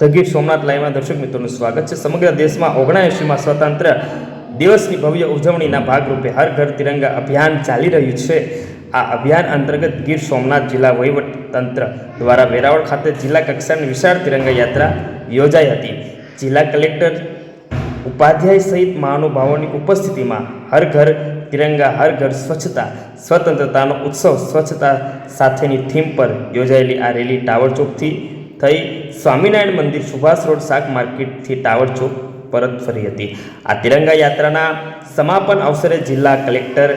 The Gir Somnath લાઈવમાં દર્શક મિત્રોનું સ્વાગત છે. સમગ્ર દેશમાં ઓગણએંશીમાં સ્વતંત્ર દિવસની ભવ્ય ઉજવણીના ભાગરૂપે હર ઘર તિરંગા અભિયાન ચાલી રહ્યું છે. આ અભિયાન અંતર્ગત ગીર સોમનાથ જિલ્લા વહીવટતંત્ર દ્વારા વેરાવળ ખાતે જિલ્લા કક્ષાની વિશાળ તિરંગા યાત્રા યોજાઈ હતી. જિલ્લા કલેક્ટર ઉપાધ્યાય સહિત મહાનુભાવોની ઉપસ્થિતિમાં હર ઘર તિરંગા, હર ઘર સ્વચ્છતા, સ્વતંત્રતાનો ઉત્સવ સ્વચ્છતા સાથેની થીમ પર યોજાયેલી આ રેલી ટાવર ચોકથી થઈ સ્વામિનારાયણ મંદિર સુભાષ રોડ શાક માર્કેટથી ટાવર ચોક પરત ફરી હતી. આ તિરંગા યાત્રાના સમાપન અવસરે જિલ્લા કલેક્ટર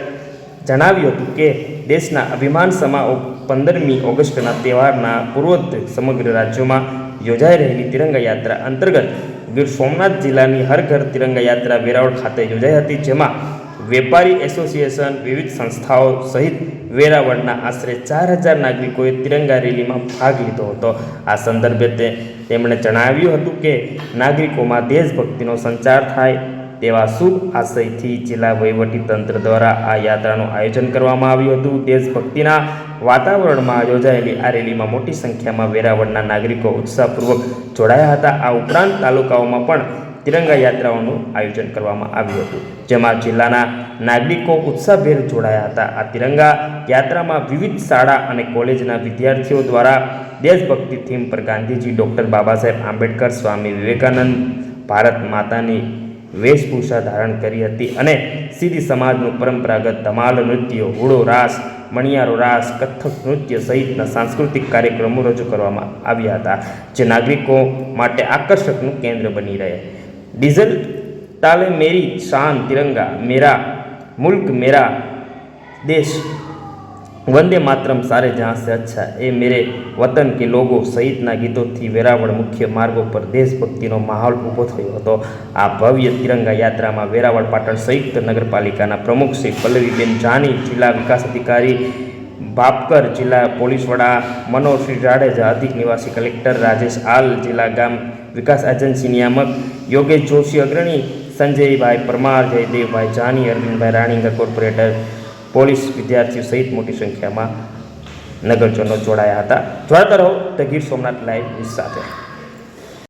જણાવ્યું હતું કે, દેશના અભિમાન સમા પંદરમી ઓગસ્ટના તહેવારના પૂર્વોત્તર સમગ્ર રાજ્યોમાં યોજાઈ રહેલી તિરંગા યાત્રા અંતર્ગત ગીર સોમનાથ જિલ્લાની હર ઘર તિરંગા યાત્રા વેરાવળ ખાતે યોજાઈ હતી, જેમાં વેપારી એસોસિએશન, વિવિધ સંસ્થાઓ સહિત વેરાવળના આશરે ચાર હજાર નાગરિકોએ તિરંગા રેલીમાં ભાગ લીધો હતો. આ સંદર્ભે તે તેમણે જણાવ્યું હતું કે નાગરિકોમાં દેશભક્તિનો સંચાર થાય તેવા શુભ આશયથી જિલ્લા તંત્ર દ્વારા આ યાત્રાનું આયોજન કરવામાં આવ્યું હતું. દેશભક્તિના વાતાવરણમાં યોજાયેલી આ રેલીમાં મોટી સંખ્યામાં વેરાવળના નાગરિકો ઉત્સાહપૂર્વક જોડાયા હતા. આ ઉપરાંત તાલુકાઓમાં પણ તિરંગા યાત્રાઓનું આયોજન કરવામાં આવ્યું હતું, જેમાં જિલ્લાના નાગરિકો ઉત્સાહભેર જોડાયા હતા. આ તિરંગા યાત્રામાં વિવિધ શાળા અને કોલેજના વિદ્યાર્થીઓ દ્વારા દેશભક્તિ થીમ પર ગાંધીજી ડૉક્ટર બાબા સાહેબ આંબેડકર, સ્વામી વિવેકાનંદ, ભારત માતાની વેશભૂષા ધારણ કરી હતી અને સીધી સમાજનું પરંપરાગત ધમાલ નૃત્ય, હુડો રાસ, મણિયારો રાસ, કથક નૃત્ય સહિતના સાંસ્કૃતિક કાર્યક્રમો રજૂ કરવામાં આવ્યા હતા, જે નાગરિકો માટે આકર્ષકનું કેન્દ્ર બની રહે. ડીઝલ, તાલે મેરી શાન તિરંગા, મેરા મુલ્ક, મેરા દેશ. વંદે માતરમ, સારે જહાં સે અચ્છા. એ મેરે વતન કે લોગો સહિતના ગીતોથી વેરાવળ મુખ્ય માર્ગો પર દેશભક્તિનો માહોલ ઊભો થયો હતો. આ ભવ્ય તિરંગા યાત્રામાં વેરાવળ પાટણ સંયુક્ત નગરપાલિકાના પ્રમુખ શ્રી પલ્લવીબેન જાની, જિલ્લા વિકાસ અધિકારી ભાપકર જિલ્લા પોલીસ વડા મનોજસિંહ જાડેજા, અધિક નિવાસી કલેક્ટર રાજેશ આલ, જિલ્લા ગામ વિકાસ એજન્સી નિયામક યોગેશ જોશી અગ્રણી, સંજયભાઈ પરમાર, જયદેવભાઈ જાની, અરવિંદભાઈ રાણીંગા કોર્પોરેટર, પોલીસ વિદ્યાર્થીઓ સહિત મોટી સંખ્યામાં નગરજનો જોડાયા હતા. જોડાતા રહો, ધ ગીર સોમનાથ લાઈવ સાથે.